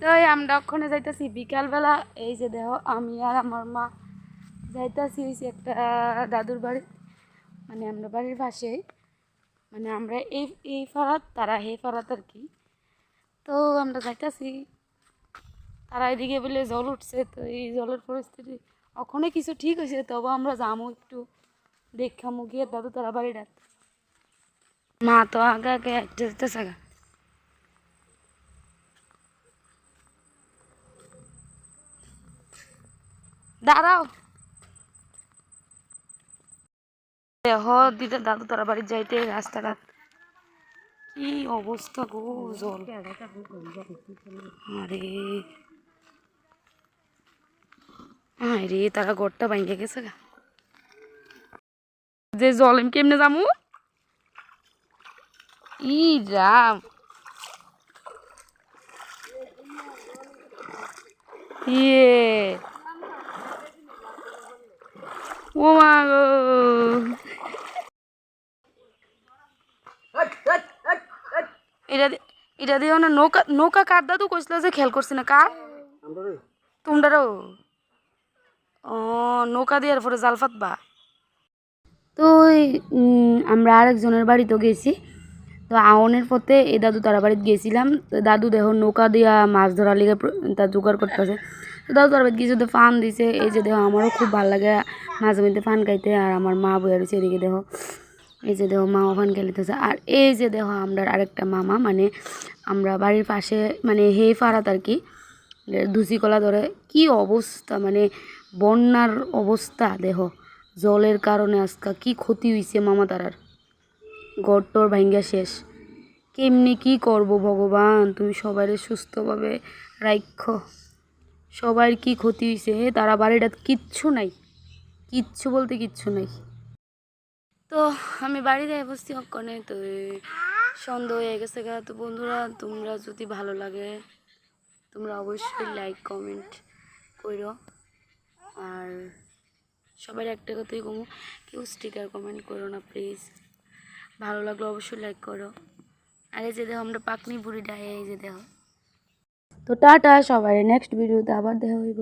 তো আমরা ওখানে যাইতেছি বিকালবেলা এই যে দেহ আমি আর আমার মা যাইতেছি একটা দাদুর বাড়ি মানে আমরা বাড়ির পাশেই মানে আমরা এই এই ফারাত তারা হে ফারাত আর কি। তো আমরা যাইতেছি তারা এদিকে বলে জল উঠছে তো এই জলের পরিস্থিতি ওখানে কিছু ঠিক হয়েছে তবে আমরা যাব একটু। দেখামো গিয়ে দাদু তারা বাড়ি ডাক মা তো আগে আগে একটা যেতেছে গা দাঁড়াও দেহ দিতে দাদু তারা বাড়ি যাইতে রাস্তাটা কি অবস্থা গো জল আরে আরে তারা ঘরটা ভাঙে গেছে গা যে জল আমি কেমনে যামু? ই রাম। ইয়ে ও মা গো। এটা এটা দিয়ে না নৌকা নৌকা কার দাদু কইছিল যে খেয়াল করছি না? কার? তোমরাও ও নৌকা দিয়ে পরে জাল ফাতবা। উম, আমরা আরেকজনের বাড়িতেও গেছি। তো আওনের পথে এই দাদু তারা বাড়িতে গেছিলাম। তো দাদু দেখো নৌকা দিয়া মাছ ধরার লিগে তা জোগাড় করতেছে। তো দাদু তারা বাড়িতে গিয়েছে তো ফান দিছে এই যে দেখো আমারও খুব ভালো লাগে মাঝে মধ্যে ফান খাইতে আর আমার মা বইয়া রয়েছে এদিকে দেখো। এই যে দেখো মা ওখান খেলিতেছে আর এই যে দেখো আমরা আরেকটা মামা মানে আমরা বাড়ির পাশে মানে হে ফারাত আর কি ধুসি কলা ধরে। কি অবস্থা মানে বন্যার অবস্থা দেহ জলের কারণে আজকা কি ক্ষতি হইছে মামা তারার? গড়টর ভাঙ্গা শেষ। কেমনি কি করব ভগবান? তুমি সবাই সুস্থভাবে রাখ্য সবার কি ক্ষতি হয়েছে তারা? বাড়িটা কিচ্ছু নাই। কিচ্ছু বলতে কিচ্ছু নাই। তো আমি বাড়িতে বসছি অক্ষণে। তো সন্ধ্যা হয়ে গেছে গা। তো বন্ধুরা, তোমরা যদি ভালো লাগে, তোমরা অবশ্যই লাইক কমেন্ট করো আর সবার একটা কথাই কমো, কেউ স্টিকার কমেন্ট করো না প্লিজ ভালো লাগল অবশ্যই লাইক করো। আরে যে দেখো আমরা পাকনি বুড়ি ডায়ে যে দেখো। তো টাটা সবাই নেক্সট ভিডিওতে আবার দেখা হইব।